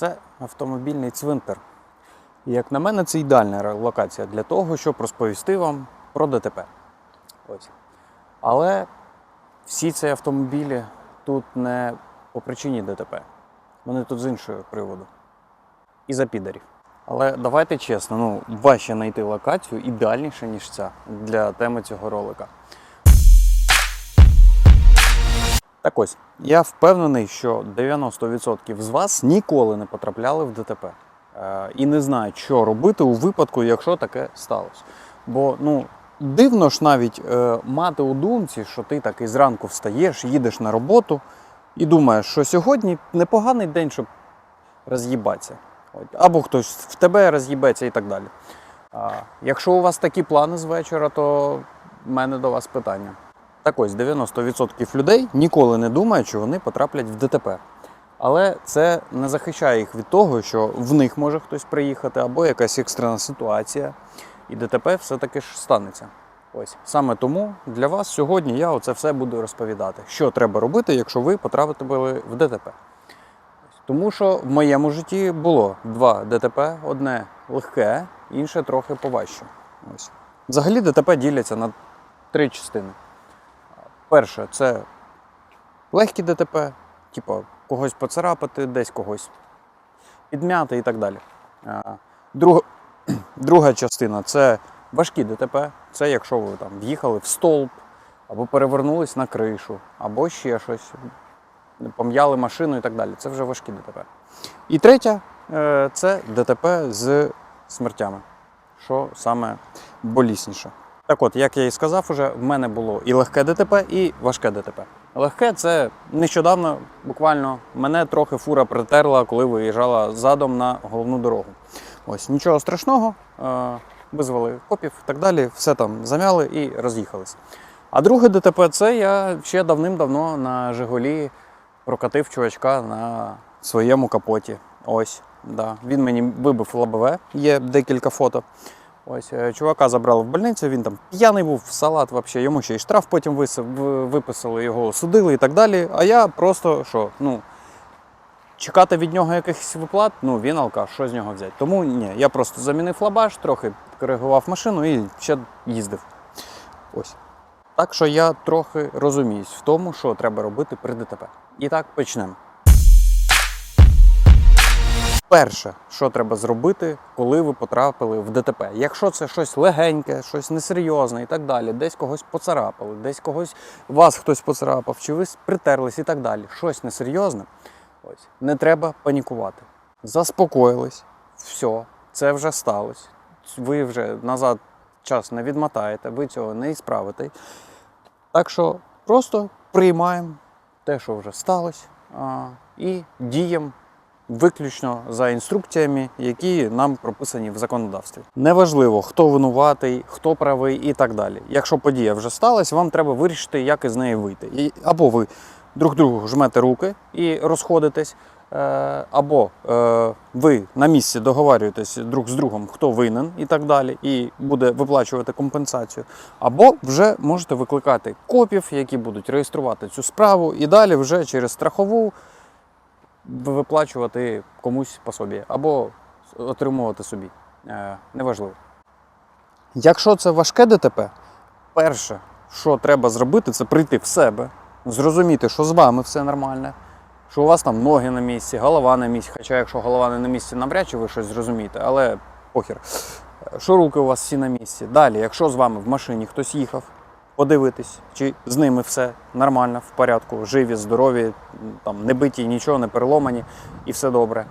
це автомобільний цвинтар. І як на мене, це ідеальна локація для того, щоб розповісти вам про ДТП. Ось. Але всі ці автомобілі тут не по причині ДТП. Вони тут з іншого приводу. І за підарів. Але давайте чесно, ну важче знайти локацію ідеальніше, ніж ця для теми цього ролика. Так ось, я впевнений, що 90% з вас ніколи не потрапляли в ДТП е, і не знають, що робити у випадку, якщо таке сталося. Бо ну, дивно ж навіть е, мати у думці, що ти такий зранку встаєш, їдеш на роботу і думаєш, що сьогодні непоганий день, щоб роз'їбатися. Або хтось в тебе роз'їбеться і так далі. А, якщо у вас такі плани з вечора, то в мене до вас питання. Так ось 90% людей ніколи не думають, що вони потраплять в ДТП. Але це не захищає їх від того, що в них може хтось приїхати, або якась екстрена ситуація, і ДТП все-таки ж станеться. Ось саме тому для вас сьогодні я оце все буду розповідати, що треба робити, якщо ви потрапите були в ДТП. Тому що в моєму житті було два ДТП: одне легке, інше трохи поважче. Ось. Взагалі ДТП діляться на три частини. Перше це легкі ДТП, типу когось поцарапати, десь когось підмяти і так далі. Друга, друга частина це важкі ДТП. Це якщо ви там в'їхали в стовп, або перевернулись на кришу, або ще щось, пом'яли машину і так далі. Це вже важкі ДТП. І третя е, це ДТП з смертями, що саме болісніше. Так от, як я і сказав, уже в мене було і легке ДТП, і важке ДТП. Легке це нещодавно, буквально мене трохи фура притерла, коли виїжджала задом на головну дорогу. Ось нічого страшного, е, визвали копів і так далі, все там замяли і роз'їхались. А друге ДТП це я ще давним-давно на Жигулі прокатив чувачка на своєму капоті. Ось, да. Він мені вибив лобове, є декілька фото. Ось, е, чувака забрали в больницю, він там п'яний був, салат взагалі, йому ще й штраф потім виписали, його судили і так далі. А я просто що, ну, чекати від нього якихось виплат, ну він алкаш, що з нього взяти. Тому ні, я просто замінив лабаш, трохи коригував машину і ще їздив. Ось. Так що я трохи розуміюсь в тому, що треба робити при ДТП. І так почнемо. Перше, що треба зробити, коли ви потрапили в ДТП. Якщо це щось легеньке, щось несерйозне і так далі, десь когось поцарапали, десь когось вас хтось поцарапав, чи ви притерлись і так далі. Щось несерйозне, ось не треба панікувати. Заспокоїлись, все, це вже сталося. Ви вже назад час не відмотаєте, ви цього не справите. Так що просто приймаємо те, що вже сталося, і діємо виключно за інструкціями, які нам прописані в законодавстві. Неважливо, хто винуватий, хто правий і так далі. Якщо подія вже сталася, вам треба вирішити, як із неї вийти. І або ви друг другу жмете руки і розходитесь, е, або е, ви на місці договарюєтесь друг з другом, хто винен і так далі, і буде виплачувати компенсацію. Або вже можете викликати копів, які будуть реєструвати цю справу, і далі вже через страхову виплачувати комусь пособі або отримувати собі. Е, неважливо. Якщо це важке ДТП, перше, що треба зробити, це прийти в себе, зрозуміти, що з вами все нормально, що у вас там ноги на місці, голова на місці. Хоча, якщо голова не на місці, навряд чи ви щось зрозумієте, але похер. Що руки у вас всі на місці. Далі, якщо з вами в машині хтось їхав, подивитись, чи з ними все нормально, в порядку, живі, здорові, там не биті, нічого, не переломані і все добре.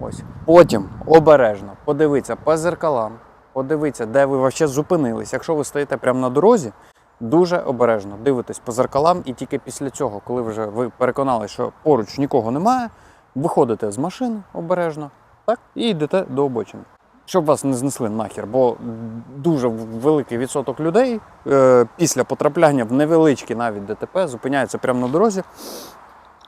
Ось. Потім обережно подивитися по зеркалам, подивитися, де ви вообще зупинились. Якщо ви стоїте прямо на дорозі, дуже обережно дивитесь по зеркалам, і тільки після цього, коли вже ви переконали, що поруч нікого немає, виходите з машини обережно так, і йдете до обочини. Щоб вас не знесли нахер, бо дуже великий відсоток людей е, після потрапляння в невеличкі навіть ДТП зупиняються прямо на дорозі,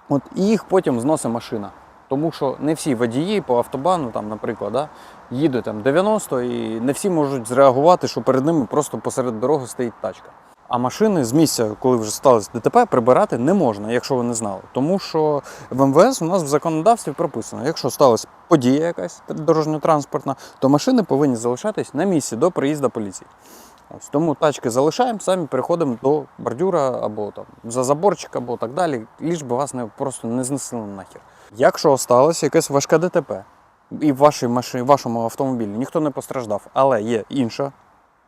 от, і їх потім зносить машина. Тому що не всі водії по автобану, там, наприклад, да, їдуть там 90 і не всі можуть зреагувати, що перед ними просто посеред дороги стоїть тачка. А машини з місця, коли вже сталося ДТП, прибирати не можна, якщо ви не знали. Тому що в МВС у нас в законодавстві прописано, якщо сталася подія якась дорожньо-транспортна, то машини повинні залишатись на місці до приїзду поліції. Ось тому тачки залишаємо, самі переходимо до бордюра або там за заборчик, або так далі, ліж би вас не просто не знесли нахер. Якщо сталося якесь важке ДТП, і в вашій машині, вашому автомобілі ніхто не постраждав, але є інша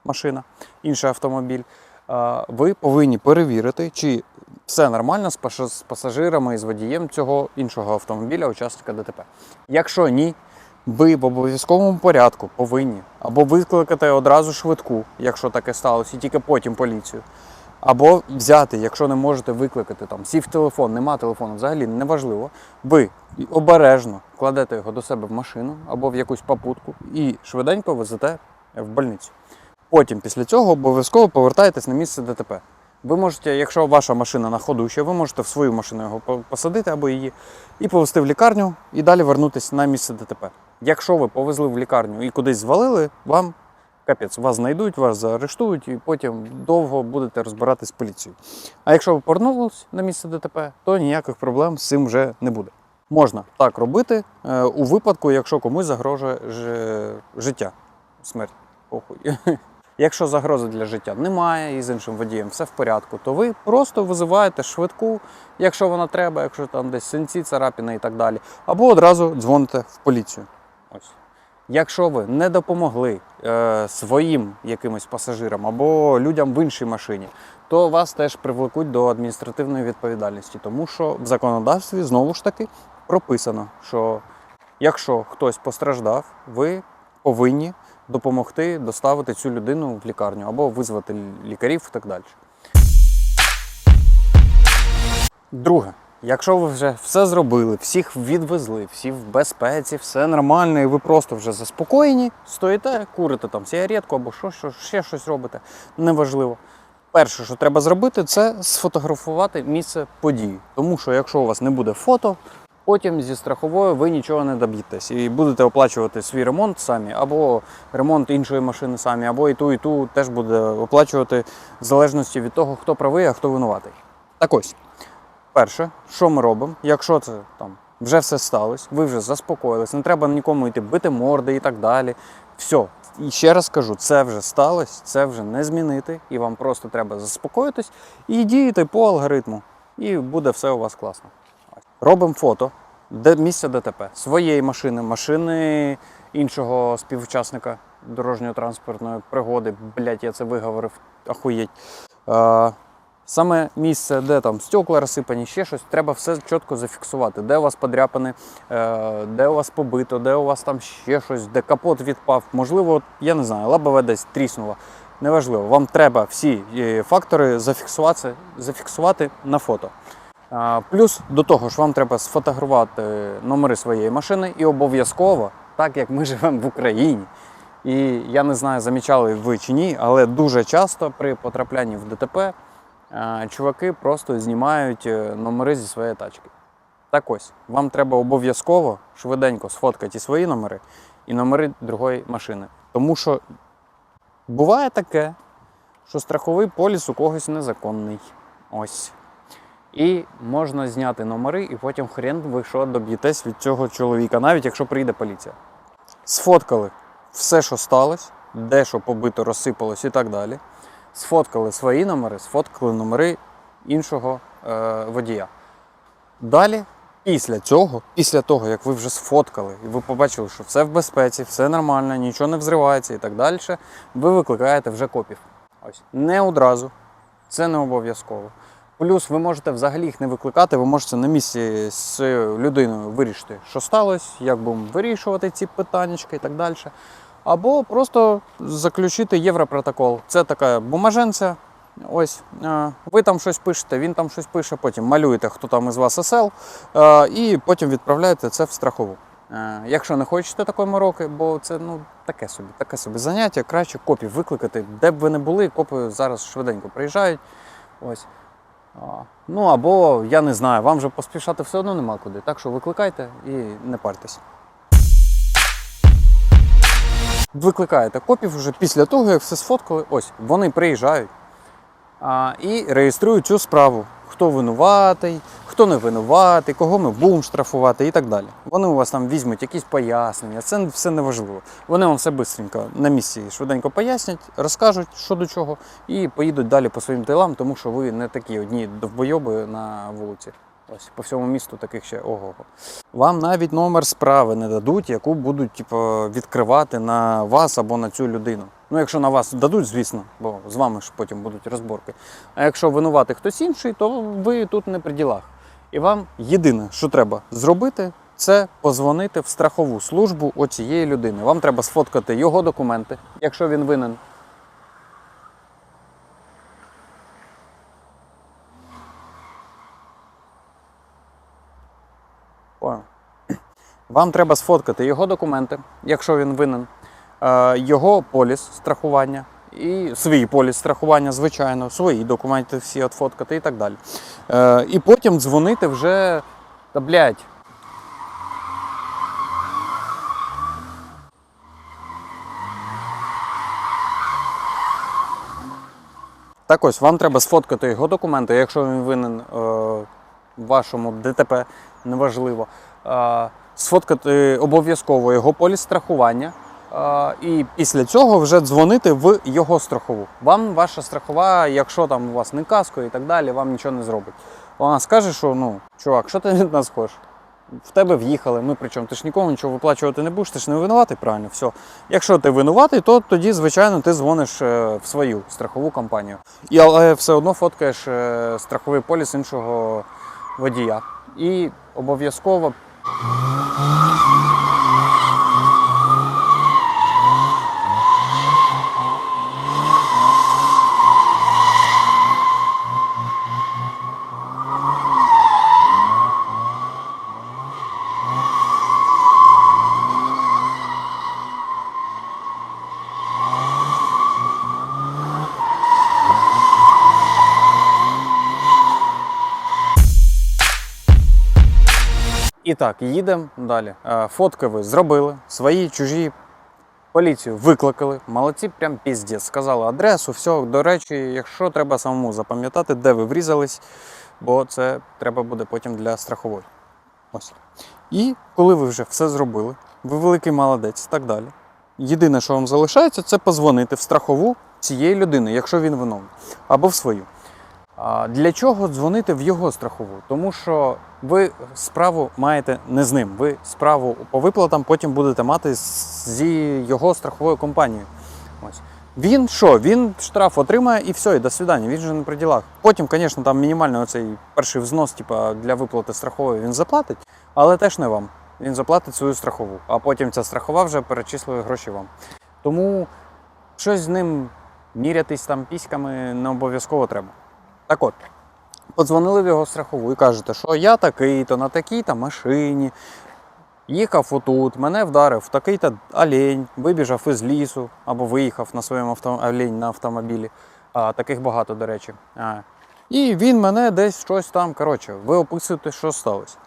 машина, інший автомобіль, ви повинні перевірити, чи все нормально з пасажирами і з водієм цього іншого автомобіля, учасника ДТП. Якщо ні, ви в обов'язковому порядку повинні або викликати одразу швидку, якщо таке сталося, і тільки потім поліцію. Або взяти, якщо не можете викликати там, сів телефон, нема телефону, взагалі неважливо. Ви обережно кладете його до себе в машину або в якусь попутку і швиденько везете в больницю. Потім, після цього, обов'язково повертаєтесь на місце ДТП. Ви можете, якщо ваша машина на ходу ще, ви можете в свою машину його посадити або її і повезти в лікарню, і далі вернутися на місце ДТП. Якщо ви повезли в лікарню і кудись звалили, вам капець, вас знайдуть, вас заарештують, і потім довго будете розбиратись з поліцією. А якщо ви повернулись на місце ДТП, то ніяких проблем з цим вже не буде. Можна так робити е, у випадку, якщо комусь загрожує життя, смерть. Похуй. Якщо загрози для життя немає і з іншим водієм все в порядку, то ви просто визиваєте швидку, якщо вона треба, якщо там десь синці, царапини і так далі, або одразу дзвоните в поліцію. Ось. Якщо ви не допомогли е, своїм якимось пасажирам або людям в іншій машині, то вас теж привлекуть до адміністративної відповідальності, тому що в законодавстві знову ж таки прописано, що якщо хтось постраждав, ви повинні допомогти доставити цю людину в лікарню або визвати лікарів і так далі. Друге, якщо ви вже все зробили, всіх відвезли, всі в безпеці, все нормально, і ви просто вже заспокоєні, стоїте, курите там сигаретку або що, що, ще щось робите, неважливо. Перше, що треба зробити, це сфотографувати місце події. Тому що якщо у вас не буде фото, потім зі страховою ви нічого не доб'єтесь і будете оплачувати свій ремонт самі, або ремонт іншої машини самі, або і ту, і ту теж буде оплачувати в залежності від того, хто правий, а хто винуватий. Так ось, перше, що ми робимо, якщо це там вже все сталося, ви вже заспокоїлись, не треба нікому йти бити морди і так далі. Все. І ще раз кажу, це вже сталося, це вже не змінити, і вам просто треба заспокоїтись і діяти по алгоритму. І буде все у вас класно. Робимо фото де місця ДТП своєї машини, машини іншого співучасника дорожньо-транспортної пригоди. Блять, я це виговорив, ахуєть. Е, саме місце, де там стекла розсипані, ще щось, треба все чітко зафіксувати. Де у вас подряпини, е, де у вас побито, де у вас там ще щось, де капот відпав. Можливо, я не знаю, лобове десь тріснуло. Неважливо, вам треба всі е, фактори зафіксувати, зафіксувати на фото. Плюс до того ж, вам треба сфотографувати номери своєї машини і обов'язково, так як ми живемо в Україні. І я не знаю, замічали ви чи ні, але дуже часто при потраплянні в ДТП чуваки просто знімають е, номери зі своєї тачки. Так ось, вам треба обов'язково швиденько сфоткати і свої номери і номери другої машини. Тому що буває таке, що страховий поліс у когось незаконний. Ось. І можна зняти номери, і потім хрен ви що доб'єтесь від цього чоловіка, навіть якщо прийде поліція. Сфоткали все, що сталося, де що побито, розсипалось і так далі. Сфоткали свої номери, сфоткали номери іншого е, водія. Далі, після цього, після того, як ви вже сфоткали, і ви побачили, що все в безпеці, все нормально, нічого не взривається і так далі, ви викликаєте вже копів. Ось. Не одразу, це не обов'язково. Плюс ви можете взагалі їх не викликати, ви можете на місці з людиною вирішити, що сталося, як будемо вирішувати ці питання і так далі. Або просто заключити європротокол. Це така бумаженця. Ось е, ви там щось пишете, він там щось пише, потім малюєте, хто там із вас СЛ, е, і потім відправляєте це в страхову. Е, Якщо не хочете такої мороки, бо це ну таке собі, таке собі заняття, краще копів викликати, де б ви не були, копи зараз швиденько приїжджають. Ось. Ну або я не знаю, вам вже поспішати все одно нема куди. Так що викликайте і не партесь. Викликаєте копів вже після того, як все сфоткали. Ось вони приїжджають. а, і реєструють цю справу. Хто винуватий, хто не винуватий, кого ми будемо штрафувати і так далі. Вони у вас там візьмуть якісь пояснення, це все неважливо. Вони вам все швидко на місці швиденько пояснять, розкажуть, що до чого, і поїдуть далі по своїм тилам, тому що ви не такі одні довбойоби на вулиці. Ось по всьому місту таких ще ого. Вам навіть номер справи не дадуть, яку будуть типу, відкривати на вас або на цю людину. Ну, якщо на вас дадуть, звісно, бо з вами ж потім будуть розборки. А якщо винуватий хтось інший, то ви тут не при ділах. І вам єдине, що треба зробити, це позвонити в страхову службу оцієї людини. Вам треба сфоткати його документи, якщо він винен. Вам треба сфоткати його документи, якщо він винен, е, його поліс страхування і свій поліс страхування, звичайно, свої документи всі отфоткати і так далі. Е, І потім дзвонити вже. Та блядь. Так ось, вам треба сфоткати його документи, якщо він винен е, вашому ДТП, неважливо. Е, сфоткати обов'язково його поліс страхування. І після цього вже дзвонити в його страхову. Вам ваша страхова, якщо там у вас не каско і так далі, вам нічого не зробить. Вона скаже, що ну, чувак, що ти від нас хочеш? В тебе в'їхали, ми причому ти ж нікому нічого виплачувати не будеш, ти ж не винуватий, правильно, все. Якщо ти винуватий, то тоді, звичайно, ти дзвониш е, в свою страхову компанію. І але все одно фоткаєш е, страховий поліс іншого водія. І обов'язково І так, їдемо далі. Е, Фотки ви зробили, свої, чужі. Поліцію викликали. Молодці, прям піздець. Сказали адресу, все. До речі, якщо треба самому запам'ятати, де ви врізались, бо це треба буде потім для страхової. Ось. І коли ви вже все зробили, ви великий молодець, і так далі. Єдине, що вам залишається, це позвонити в страхову цієї людини, якщо він виновний, або в свою. Для чого дзвонити в його страхову? Тому що ви справу маєте не з ним. Ви справу по виплатам потім будете мати зі його страховою компанією. Ось. Він що? Він штраф отримає і все, і до свидання. Він же не при ділах. Потім, звісно, там мінімальний оцей перший взнос, типа, для виплати страхової він заплатить, але теж не вам. Він заплатить свою страхову, а потім ця страхова вже перечислює гроші вам. Тому щось з ним мірятись там піськами не обов'язково треба. Так от, подзвонили в його страхову і кажете, що я такий-то на такій-то машині. Їхав отут, мене вдарив такий-то олень, вибіжав із лісу або виїхав на своєму авто... олень на автомобілі. А, таких багато, до речі. А. І він мене десь щось там. Коротше, ви описуєте, що сталося.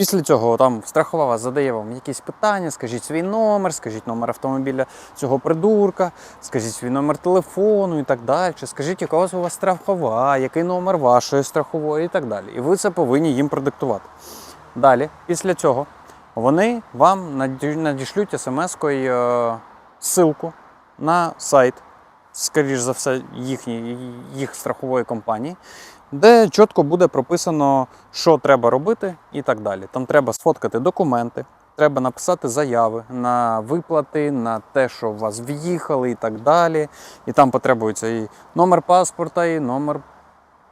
Після цього там страхова задає вам якісь питання, скажіть свій номер, скажіть номер автомобіля цього придурка, скажіть свій номер телефону і так далі. Скажіть, яка у вас страхова, який номер вашої страхової і так далі. І ви це повинні їм продиктувати. Далі, після цього, вони вам надішлють смс-кою е, ссылку на сайт, скоріш за все, їхні, їх страхової компанії, де чітко буде прописано, що треба робити і так далі. Там треба сфоткати документи, треба написати заяви на виплати, на те, що у вас в'їхали і так далі. І там потребується і номер паспорта, і номер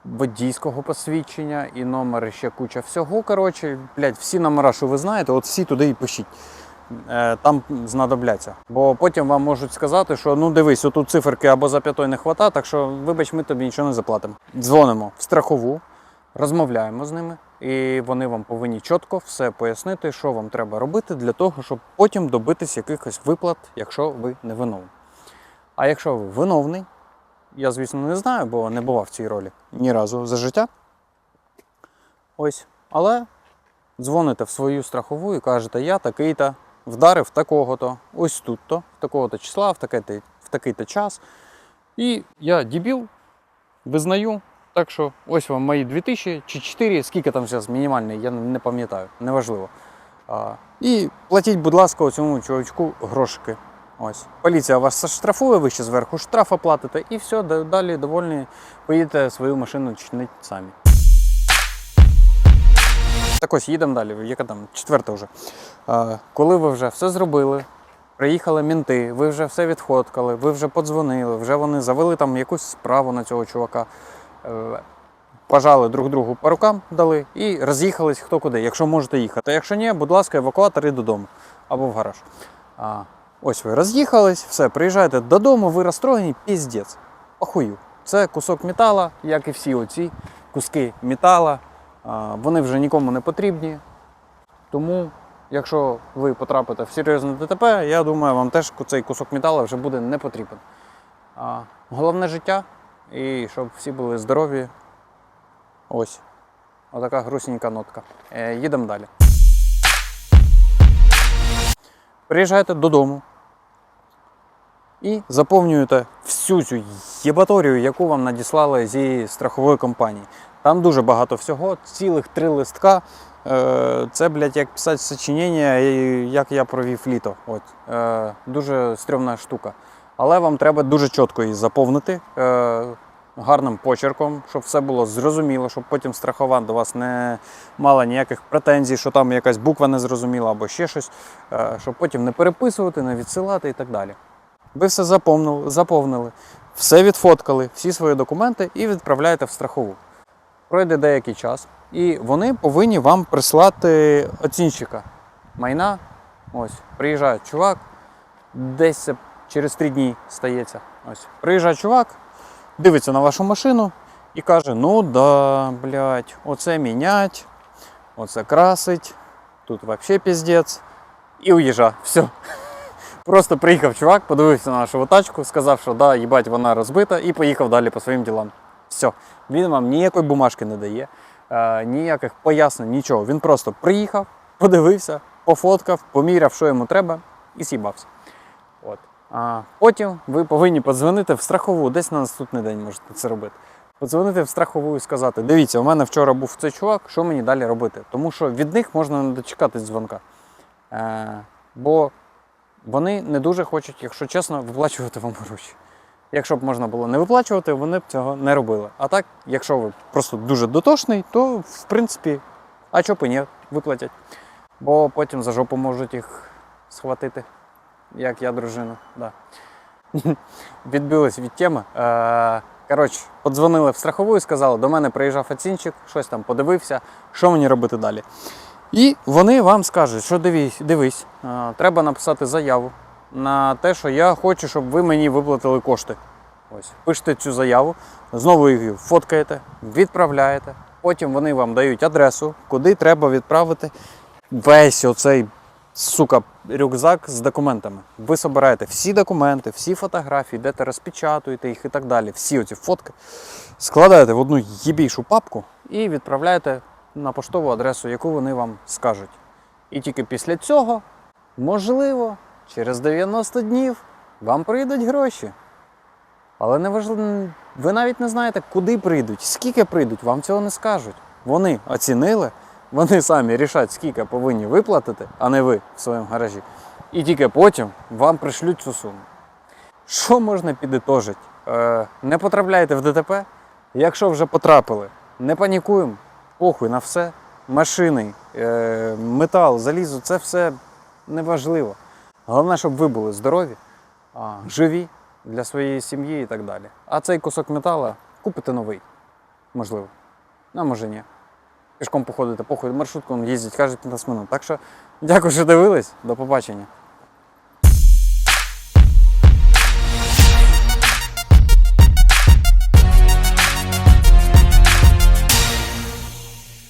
водійського посвідчення, і номер ще куча всього. Коротше, блядь, всі номера, що ви знаєте, от всі туди і пишіть. Е, Там знадобляться. Бо потім вам можуть сказати, що ну дивись, отут циферки або зап'ятої не хвата, так що вибач, ми тобі нічого не заплатимо. Дзвонимо в страхову, розмовляємо з ними, і вони вам повинні чітко все пояснити, що вам треба робити для того, щоб потім добитись якихось виплат, якщо ви не виновні. А якщо ви виновний, я, звісно, не знаю, бо не бував в цій ролі ні разу за життя. Ось. Але дзвоните в свою страхову і кажете, я такий-то вдарив такого-то, ось тут-то, такого-то числа, в такий-то, в такий-то час. І я дебіл, визнаю. Так що ось вам мої 2000 чи 4, скільки там зараз мінімальний, я не пам'ятаю, неважливо. А, і платіть, будь ласка, цьому чувачку грошики. Ось. Поліція вас штрафує, ви ще зверху штрафа платите, і все, далі довольні поїдете свою машину чинити самі. Так ось їдемо далі. Яка там четверта вже. А, коли ви вже все зробили, приїхали мінти, ви вже все відходкали, ви вже подзвонили, вже вони завели там якусь справу на цього чувака. е, Пожали друг другу по рукам дали і роз'їхались хто куди, якщо можете їхати. Якщо ні, будь ласка, евакуатори додому або в гараж. А, ось ви роз'їхались, все, приїжджаєте додому, ви розстроєні, піздець. Похую. Це кусок метала, як і всі оці куски метала. Вони вже нікому не потрібні. Тому, якщо ви потрапите в серйозне ДТП, я думаю, вам теж цей кусок металу вже буде не потрібен. Головне життя і щоб всі були здорові. Ось. Отака грустненька нотка. Е, їдемо далі. Приїжджаєте додому і заповнюєте всю цю єбаторію, яку вам надіслали зі страхової компанії. Там дуже багато всього, цілих три листка. Е, Це, блядь, як писати сочинення, як я провів літо. От. Е, Дуже стрьомна штука. Але вам треба дуже чітко її заповнити е, гарним почерком, щоб все було зрозуміло, щоб потім страхова до вас не мала ніяких претензій, що там якась буква не зрозуміла або ще щось, щоб потім не переписувати, не відсилати і так далі. Ви все заповнили, заповнили, все відфоткали, всі свої документи і відправляєте в страхову. Пройде деякий час, і вони повинні вам прислати оцінщика майна. Ось, приїжджає чувак, десь це через три дні стається. Ось, приїжджає чувак, дивиться на вашу машину і каже: ну да, блядь, оце мінять, оце красить, тут взагалі піздець. І уїжджа. Все. Просто приїхав чувак, подивився на нашу тачку, сказав, що да, їбать, вона розбита, і поїхав далі по своїм ділам. Все. Він вам ніякої бумажки не дає, е, ніяких пояснень, нічого. Він просто приїхав, подивився, пофоткав, поміряв, що йому треба, і с'їбався. От. А потім ви повинні подзвонити в страхову, десь на наступний день можете це робити. Подзвонити в страхову і сказати: дивіться, у мене вчора був цей чувак, що мені далі робити? Тому що від них можна не дочекатись дзвонка. Е, бо вони не дуже хочуть, якщо чесно, виплачувати вам гроші. Якщо б можна було не виплачувати, вони б цього не робили. А так, якщо ви просто дуже дотошний, то в принципі, а чого б і ні, виплатять. Бо потім за жопу можуть їх схватити, як я дружину. Да. Відбились від теми. Е, коротше, подзвонили в страхову і сказали, до мене приїжджав оцінчик, щось там подивився, що мені робити далі. І вони вам скажуть, що дивись, дивись, е, треба написати заяву на те, що я хочу, щоб ви мені виплатили кошти. Ось, пишете цю заяву, знову її фоткаєте, відправляєте. Потім вони вам дають адресу, куди треба відправити весь оцей сука рюкзак з документами. Ви собираєте всі документи, всі фотографії, йдете розпечатуєте їх і так далі. Всі оці фотки складаєте в одну єбійшу папку і відправляєте на поштову адресу, яку вони вам скажуть. І тільки після цього, можливо, через 90 днів вам прийдуть гроші. Але не важливо, ви навіть не знаєте, куди прийдуть, скільки прийдуть, вам цього не скажуть. Вони оцінили, вони самі рішать, скільки повинні виплатити, а не ви в своєму гаражі. І тільки потім вам пришлють цю суму. Що можна підітожити? Е, не потрапляйте в ДТП. Якщо вже потрапили, не панікуємо, похуй на все. Машини, е, метал, залізо це все неважливо. Головне, щоб ви були здорові, живі для своєї сім'ї і так далі. А цей кусок металу купите новий. Можливо. А може ні. Пішком походите, похуй маршрутком їздять, кажуть 15 минут. Так що дякую, що дивились. До побачення.